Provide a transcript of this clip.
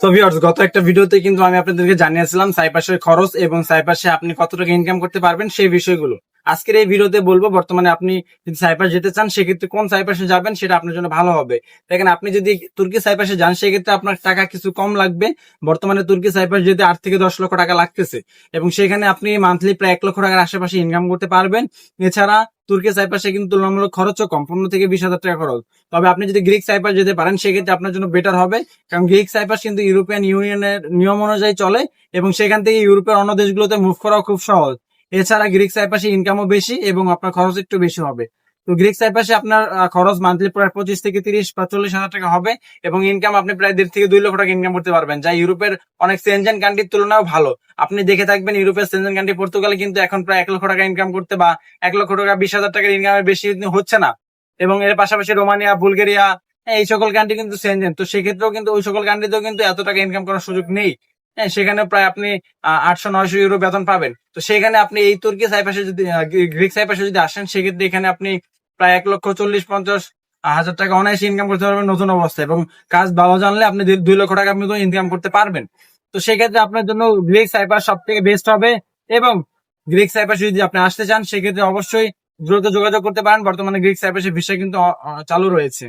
তো ভিউয়ার্স গত একটা ভিডিওতে কিন্তু আমি আপনাদেরকে জানিয়েছিলাম সাইপাসের খরচ এবং সাইপাসে আপনি কত টাকা ইনকাম করতে পারবেন সেই বিষয়গুলো। আজকের এই ভিডিওতে বলব, বর্তমানে আপনি যদি সাইপাস যেতে চান, সেক্ষেত্রে কোন সাইপাসে যাবেন সেটা আপনার জন্য ভালো হবে। দেখেন, আপনি যদি তুর্কি সাইপাসে যান, সেক্ষেত্রে আপনার টাকা কিছু কম লাগবে। বর্তমানে তুর্কি সাইপাস যেতে আট থেকে দশ লক্ষ টাকা লাগতেছে। এবং সেখানে আপনি মান্থলি প্রায় এক লক্ষ টাকার আশেপাশে ইনকাম করতে পারবেন। এছাড়া তুর্কি সাইপাসে কিন্তু তুলনামূলক খরচও কম, পনেরো থেকে বিশ হাজার টাকা খরচ। তবে আপনি যদি গ্রিক সাইপাস যেতে পারেন, সেক্ষেত্রে আপনার জন্য বেটার হবে। কারণ গ্রিক সাইপাস কিন্তু ইউরোপিয়ান ইউনিয়নের নিয়ম অনুযায়ী চলে এবং সেখান থেকে ইউরোপের অন্য দেশগুলোতে মুভ করাও খুব সহজ। এছাড়া গ্রিক সাইপাসে ইনকামও বেশি এবং আপনার খরচ একটু বেশি হবে। তো গ্রিক সাইপাসে আপনার খরচ মান্থলি প্রায় পঁচিশ থেকে তিরিশ বা চল্লিশ হাজার টাকা হবে এবং ইনকাম আপনি প্রায় দেড় থেকে দুই লক্ষ টাকা ইনকাম করতে পারবেন, যা ইউরোপের অনেক সেনজেন কান্ট্রির তুলনাও ভালো। আপনি দেখে থাকবেন ইউরোপের সেনজেন কান্ট্রি পর্তুগালে কিন্তু এখন প্রায় এক লক্ষ টাকা ইনকাম করতে বা এক লক্ষ টাকা, বিশ হাজার টাকার ইনকামের বেশি হচ্ছে না। এবং এর পাশাপাশি রোমানিয়া, বুলগেরিয়া, এই সকল কান্ট্রি কিন্তু সেনজেন তো সেক্ষেত্রেও কিন্তু ওই সকল কান্ট্রিতেও কিন্তু এত টাকা ইনকাম করার সুযোগ নেই। হ্যাঁ সেখানে প্রায় আপনি আটশো নয়শো ইউরো বেতন পাবেন। তো সেখানে আপনি এই তুর্কি সাইপাসে যদি গ্রিক সাইপাসে যদি আসেন, সেক্ষেত্রে এখানে আপনি প্রায় এক লক্ষ চল্লিশ পঞ্চাশ হাজার টাকা অনায়াসে ইনকাম করতে পারবেন নতুন অবস্থায় এবং কাজ ভালো জানলে আপনি দুই- লক্ষ টাকা মতো ইনকাম করতে পারবেন। তো সেক্ষেত্রে আপনার জন্য গ্রিক সাইপাস সব থেকে বেস্ট হবে এবং গ্রিক সাইপাস যদি আপনি আসতে চান, সেক্ষেত্রে অবশ্যই দ্রুত যোগাযোগ করতে পারেন। বর্তমানে গ্রিক সাইপাসের ভিসা কিন্তু চালু রয়েছে।